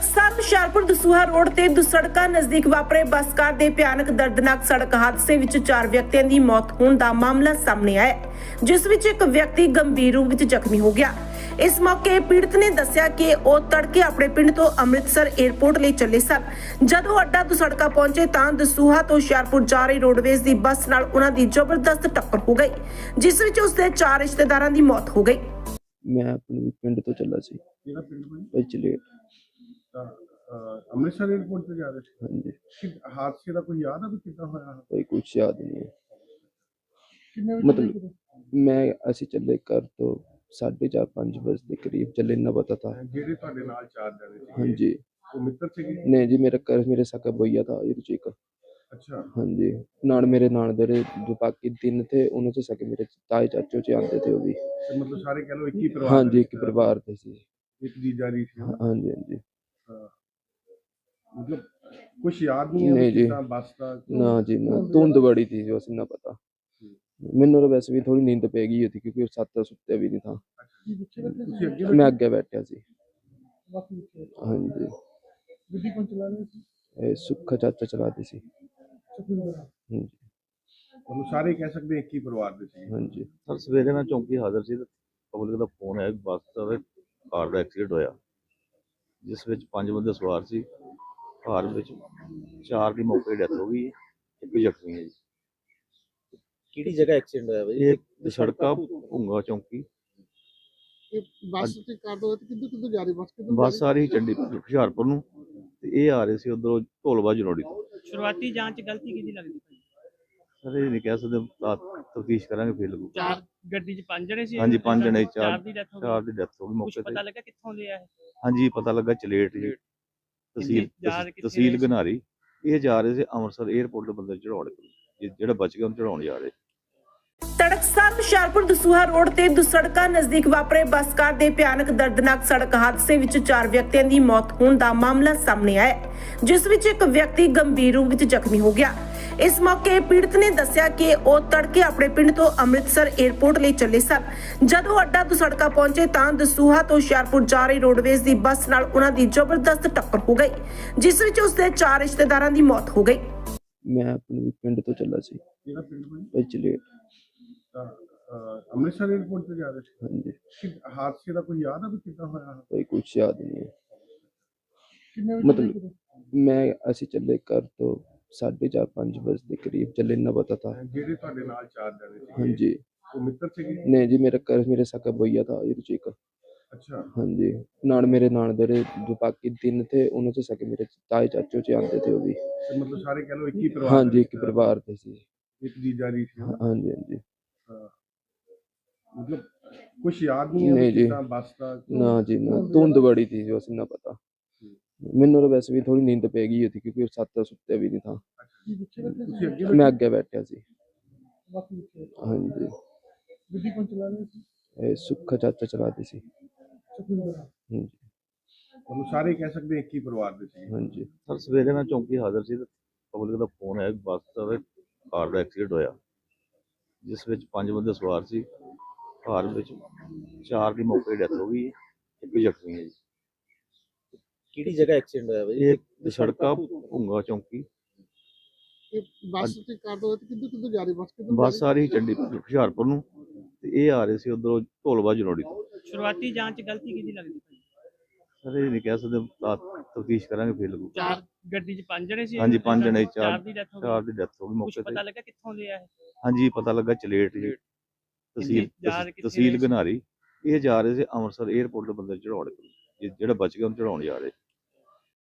ਤੜਕਸਾਰ Hoshiarpur Dasuya road ਤੇ ਦੁਸੜਕਾ ਨਜ਼ਦੀਕ ਵਾਪਰੇ ਬੱਸ ਕਾਰ ਦੇ ਭਿਆਨਕ ਦਰਦਨਾਕ ਸੜਕ ਹਾਦਸੇ ਵਿੱਚ ਚਾਰ ਵਿਅਕਤੀਆਂ ਦੀ ਮੌਤ ਹੋਣ ਦਾ ਮਾਮਲਾ ਸਾਹਮਣੇ ਆਇਆ ਜਿਸ ਵਿੱਚ ਇੱਕ ਵਿਅਕਤੀ ਗੰਭੀਰ ਰੂਪ ਵਿੱਚ ਜ਼ਖਮੀ ਹੋ ਗਿਆ। ਇਸ ਮੌਕੇ ਪੀੜਤ ਨੇ ਦੱਸਿਆ ਕਿ ਉਹ ਤੜਕੇ ਆਪਣੇ ਪਿੰਡ ਤੋਂ ਅੰਮ੍ਰਿਤਸਰ 에ਅਰਪੋਰਟ ਲਈ ਚੱਲੇ ਸਨ। ਜਦੋਂ ਅੱਡਾ ਦੁਸੜਕਾ ਪਹੁੰਚੇ ਤਾਂ ਦਸੂਹਾ ਤੋਂ ਹੁਸ਼ਿਆਰਪੁਰ ਜਾ ਰਹੀ ਰੋਡਵੇਜ਼ ਦੀ ਬੱਸ ਨਾਲ ਉਹਨਾਂ ਦੀ ਜ਼ਬਰਦਸਤ ਟੱਕਰ ਹੋ ਗਈ ਜਿਸ ਵਿੱਚ ਉਸ ਦੇ ਚਾਰ ਰਿਸ਼ਤੇਦਾਰਾਂ ਦੀ ਮੌਤ ਹੋ ਗਈ। ਮੈਂ ਆਪਣੇ ਪਿੰਡ ਤੋਂ ਚੱਲਾ ਸੀ। ਕਿਹੜਾ ਪਿੰਡ ਤਾਂ ਅਹ, ਅੰਮ੍ਰਿਤਸਰ 에어ਪੋਰਟ ਤੇ ਜਾ ਰਹੇ ਹਾਂਜੀ ਸੀ ਹਾਦਸੇ ਦਾ ਕੋਈ ਯਾਦ ਆ ਵੀ ਕਿੱਦਾਂ ਹੋਇਆ ਕੋਈ ਕੁਛ ਯਾਦ ਨਹੀਂ ਹੈ ਕਿੰਨੇ ਵਜੇ ਮਤਲਬ मैं ऐसे चले कर तो 4:30 5:00 पाँच बजे के करीब चले इन्ना पता था। ਜਿਹੜੇ ਤੁਹਾਡੇ ਨਾਲ ਚਾਰ ਜਣੇ ਸੀ ਸੀਗੇ जी। ਉਹ ਮਿੱਤਰ ਸੀਗੇ नहीं जी मेरा कर मेरे सका भैया था रुचिक। अच्छा। हाँ जी। नाल मेरे नाल दे जो बाकी तीन थे उन्होंने से सके मेरे ताए चाचो जी आते थे वो भी। मतलब सारे कह लो एक ही हाँ परिवार ਪਰਿਵਾਰ हाँ जी एक परिवार थे सी एक जी जारी थी हाँ जी हाँ जी। ਮਤਲਬ ਕੁਝ ਯਾਦ ਨਹੀਂ ਹੈ ਨਹੀਂ ਵੀ ਜੀ। ਕਿੱਦਾਂ ਬੱਸ ਦਾ ਨਾ ਜੀ ਨਾ। ਧੁੰਦ ਬੜੀ थी जो ਅਸੀਂ ਨਾ ਪਤਾ। ਮੈਨੂੰ ਤਾਂ ਵੈਸੇ ਵੀ ਥੋੜੀ ਨੀਂਦ ਪੈ ਗਈ ਹੋਤੀ ਕਿਉਂਕਿ ਸੱਤ ਸੁੱਤੇ ਵੀ ਨਹੀਂ ਥਾ। ਤੁਸੀਂ ਅੱਗੇ ਮੈਂ ਅੱਗੇ ਬੈਠਿਆ ਸੀ। ਹਾਂਜੀ। ਗੱਡੀ ਕੌਣ ਚਲਾ ਰਿਹਾ ਸੀ? ਇਹ ਸੁੱਖਾ ਚਾਚਾ ਚਲਾਦੇ ਸੀ। ਹਾਂਜੀ। ਉਹਨੂੰ ਸਾਰੇ ਕਹਿ ਸਕਦੇ ਇੱਕ ਹੀ ਪਰਿਵਾਰ ਦੇ ਸੀ। ਹਾਂਜੀ। ਸਰ ਸਵੇਰੇ ਮੈਂ ਚੌਂਕੀ ਹਾਜ਼ਰ ਸੀ ਤੇ ਪਬਲਿਕ ਦਾ ਫੋਨ ਆਇਆ ਕਿ ਬੱਸ ਦਾ ਕਾਰ ਦਾ ਐਕਸੀਡੈਂਟ ਹੋਇਆ। ਜਿਸ ਵਿੱਚ ਪੰਜ ਬੰਦੇ ਸਵਾਰ ਸੀ। ਕਾਰ ਵਿੱਚ ਚਾਰ ਦੀ ਮੌਕੇ ਡੈਥ ਹੋ ਗਈ ਹੈ, ਇੱਕ ਜ਼ਖਮੀ ਹੈ ਜੀ। ਕਿਹੜੀ ਜਗ੍ਹਾ ਐਕਸੀਡੈਂਟ ਹੋਇਆ ਬਾਈ? ਇਹ ਸੜਕਾ ਭੁੰਗਾ ਚੌਂਕੀ। ਇਹ ਬੱਸ ਤੇ ਕਰ ਦੋ ਕਿੱਧਰ ਕਿੱਧਰ ਜਾ ਰਹੀ? ਬੱਸ ਕਿੱਧਰ ਬੱਸ ਆ ਰਹੀ ਚੰਡੀਗੜ੍ਹ ਹੁਸ਼ਿਆਰਪੁਰ ਨੂੰ ਤੇ ਇਹ ਆ ਰਹੇ ਸੀ ਉਧਰੋਂ ਢੋਲਵਾ ਜਨੋੜੀ ਤੋਂ। ਸ਼ੁਰੂਆਤੀ ਜਾਂਚ ਗਲਤੀ ਕਿਹਦੀ ਲੱਗਦੀ? ਸਰ ਇਹ ਨਹੀਂ ਕਹਿ ਸਕਦੇ ਤਫਤੀਸ਼ ਕਰਾਂਗੇ ਫਿਰ ਲੱਗੂ ਚਾਰ ਗੱਡੀ 'ਚ ਪੰਜ ਜਣੇ ਸੀ ਹਾਂਜੀ, ਪੰਜ ਜਣੇ, ਚਾਰ ਚਾਰ- ਦੀ ਡੈਥ ਹੋ ਚਾਰ ਗਈ ਦੀ ਡੈਥ ਹੋ ਗਈ ਕੁਝ ਮੌਕੇ ਤੇ। ਪਤਾ ਲੱਗਾ ਕਿੱਥੋਂ ਦੇ ਆ ਇਹ? ਹਾਂਜੀ ਪਤਾ ਲੱਗਾ ਚਲੇਟ ਜੀ। ਤਹਿਸੀਲ ਤਹਿਸੀਲ? ਗਨਾਰੀ ਇਹ ਜਾ ਰਹੇ ਸੀ ਅੰਮ੍ਰਿਤਸਰ 에ਅਰਪੋਰਟ ਦੇ ਬੰਦੇ ਚੜਾਉਣ ਜਿਹੜਾ ਬਚ ਗਿਆ ਉਹਨੂੰ ਚੜਾਉਣ ਜਾ ਰਹੇ। ਤੜਕਸਾਰ ਹੁਸ਼ਿਆਰਪੁਰ ਦਸੂਹਾ ਰੋਡ ਤੇ ਦੁਸੜਕਾ ਨਜ਼ਦੀਕ ਵਾਪਰੇ ਬੱਸ ਕਾਰ ਦੇ ਭਿਆਨਕ ਦਰਦਨਾਕ ਸੜਕ ਹਾਦਸੇ ਵਿੱਚ ਚਾਰ ਵਿਅਕਤੀਆਂ ਦੀ ਮੌਤ ਹੋਣ ਦਾ ਮਾਮਲਾ ਸਾਹਮਣੇ ਆਇਆ ਜਿਸ ਵਿੱਚ ਇੱਕ ਵਿਅਕਤੀ ਗੰਭੀਰ ਰੂਪ ਵਿੱਚ ਜ਼ਖਮੀ ਹੋ ਗਿਆ। ਇਸ ਮੌਕੇ ਪੀੜਤ ਨੇ ਦੱਸਿਆ ਕਿ ਉਹ ਤੜਕੇ ਆਪਣੇ ਪਿੰਡ ਤੋਂ ਅੰਮ੍ਰਿਤਸਰ 에ਅਰਪੋਰਟ ਲਈ ਚੱਲੇ ਸਨ। ਜਦੋਂ ਅੱਡਾ ਦੁਸੜਕਾ ਪਹੁੰਚੇ ਤਾਂ ਦਸੂਹਾ ਤੋਂ ਹੁਸ਼ਿਆਰਪੁਰ ਜਾ ਰਹੀ ਰੋਡਵੇਜ਼ ਦੀ ਬੱਸ ਨਾਲ ਉਹਨਾਂ ਦੀ ਜ਼ਬਰਦਸਤ ਟੱਕਰ ਹੋ ਗਈ ਜਿਸ ਵਿੱਚ ਉਸ ਦੇ ਚਾਰ ਰਿਸ਼ਤੇਦਾਰਾਂ ਦੀ ਮੌਤ ਹੋ ਗਈ। ਮੈਂ ਆਪਣੇ ਪਿੰਡ ਤੋਂ ਚੱਲਾ ਸੀ। ਕਿਹੜਾ ਪਿੰਡ ਬਣੀ ਪਿਛਲੇ ਤਾਂ ਅਹ, ਅੰਮ੍ਰਿਤਸਰ 에ਅਰਪੋਰਟ ਤੇ ਜਾ ਰਹੇ ਸੀ? ਹਾਂਜੀ। ਕਿ ਹਾਦਸੇ ਦਾ ਕੋਈ ਯਾਦ ਆ ਵੀ ਕਿੱਦਾਂ ਹੋਇਆ ਕੋਈ ਕੁਛ ਯਾਦ ਨਹੀਂ ਹੈ। ਕਿੰਨੇ ਮਤਲਬ ਮੈਂ ਅਸੀਂ ਚੱਲੇ ਘਰ ਤੋਂ 4:30 5 ਵਜੇ ਦੇ ਕਰੀਬ ਚੱਲੇ ਨਾ ਪਤਾ था ਜਿਹੜੇ ਤੁਹਾਡੇ ਨਾਲ ਚਾਰ ਜਣੇ ਸੀ ਹਾਂਜੀ ਉਹ ਮਿੱਤਰ ਸੀਗੇ ਨਹੀਂ ਜੀ ਮੇਰਾ ਘਰ ਮੇਰੇ ਸਕਾ ਭਈਆ था ये चीक ਅੱਛਾ ਹਾਂਜੀ ਨਾਲ ਮੇਰੇ ਨਾਲ ਦੇ ਜੋ ਬਾਕੀ ਤਿੰਨ थे उन्हों से सके मेरे ताए चाचो चे आते थे वो भी ਤੇ ਮਤਲਬ ਸਾਰੇ ਕਹ ਲਓ ਇੱਕ ਹੀ ਪਰਿਵਾਰ ਹਾਂਜੀ ਦੇ ਇੱਕ ਵਿੱਚ ਪਰਿਵਾਰ ਦੇ ਸੀ ਇੱਕ ਜੀਜਾ ਜੀ ਸੀ ਹਨਾ? ਹਾਂਜੀ ਹਾਂਜੀ ਹਾਂ। ਮਤਲਬ ਕੁਝ ਯਾਦ ਨਹੀਂ ਹੈ ਨਹੀਂ ਵੀ ਜੀ। ਕਿੱਦਾਂ ਬੱਸ ਦਾ ਨਾ ਜੀ ਨਾ ਧੁੰਦ ਬੜੀ थी जो ਅਸੀਂ ਨਾ ਪਤਾ ਮੈਨੂੰ ਤਾਂ ਵੈਸੇ ਵੀ ਥੋੜੀ ਨੀਂਦ ਪੈ ਗਈ ਹੋਤੀ ਕਿਉਂਕਿ ਸੱਤ ਸੁੱਤੇ ਵੀ ਨਹੀਂ ਥਾ। ਤੁਸੀਂ ਅੱਗੇ ਮੈਂ ਅੱਗੇ ਬੈਠਿਆ ਸੀ। ਬਾਕੀ ਹਾਂਜੀ। ਗੱਡੀ ਕੌਣ ਚਲਾ ਰਿਹਾ ਸੀ? ਇਹ ਸੁੱਖਾ ਚਾਚਾ ਚਲਾਦੇ ਸੀ। ਹਾਂਜੀ। ਉਹਨੂੰ ਸਾਰੇ ਕਹਿ ਸਕਦੇ ਇੱਕ ਹੀ ਪਰਿਵਾਰ ਦੇ ਸੀ। ਹਾਂਜੀ। ਸਰ ਸਵੇਰੇ ਮੈਂ ਚੌਂਕੀ ਹਾਜ਼ਰ ਸੀ ਤੇ ਪਬਲਿਕ ਦਾ ਫੋਨ ਆਇਆ ਕਿ ਬੱਸ ਦਾ ਕਾਰ ਦਾ ਐਕਸੀਡੈਂਟ ਹੋਇਆ। ਜਿਸ ਵਿੱਚ ਪੰਜ ਬੰਦੇ ਸਵਾਰ ਸੀ। ਕਾਰ ਵਿੱਚ ਚਾਰ ਦੀ ਮੌਕੇ ਡੈਥ ਹੋ ਗਈ ਹੈ, ਇੱਕ ਜ਼ਖਮੀ ਹੈ ਜੀ। ਕਿਹੜੀ ਜਗ੍ਹਾ ਐਕਸੀਡੈਂਟ ਹੋਇਆ ਬਾਈ ਇਹ ਸੜਕਾ ਭੁੰਗਾ ਚੌਂਕੀ। ਇਹ ਬੱਸ ਤੇ ਕਰ ਦੋ ਤੇ ਕਿੱਧਰ ਕਿੱਧਰ ਜਾ ਰਹੀ ਬੱਸ ਕਿੱਧਰ ਬੱਸ ਆ ਰਹੀ ਚੰਡੀਗੜ੍ਹ ਹੁਸ਼ਿਆਰਪੁਰ ਨੂੰ। ਤੇ ਇਹ ਆ ਰਹੇ ਸੀ ਉਧਰੋਂ ਢੋਲਵਾ ਜਨੋੜੀ ਤੋਂ। ਸ਼ੁਰੂਆਤੀ ਜਾਂਚ ਗਲਤੀ ਕਿਹਦੀ ਲੱਗਦੀ ਭਾਈ ਸਰ ਇਹ ਨਹੀਂ ਕਹਿ ਸਕਦੇ ਤਫਤੀਸ਼ ਕਰਾਂਗੇ ਫਿਰ ਲੱਗੂ। ਚਾਰ ਗੱਡੀ 'ਚ ਪੰਜ ਜਣੇ ਸੀ? ਹਾਂਜੀ, ਪੰਜ ਜਣੇ, ਚਾਰ ਚਾਰ- ਦੀ ਡੈਥ ਹੋ ਚਾਰ ਗਈ ਦੀ ਡੈਥ ਹੋ ਗਈ ਮੌਕੇ ਤੇ ਪਤਾ ਲੱਗਾ ਕਿੱਥੋਂ ਦੇ ਆ ਇਹ? ਹਾਂਜੀ ਪਤਾ ਲੱਗਾ ਚਲੇਟ ਜੀ। ਤਹਿਸੀਲ ਤਹਿਸੀਲ? ਗਨਾਰੀ ਇਹ ਜਾ ਰਹੇ ਸੀ ਅੰਮ੍ਰਿਤਸਰ 에ਅਰਪੋਰਟ ਦੇ ਬੰਦੇ ਚੜਾਉਣ ਜਿਹੜਾ ਬਚ ਗਿਆ ਉਹਨੂੰ ਚੜਾਉਣ ਜਾ ਰਹੇ।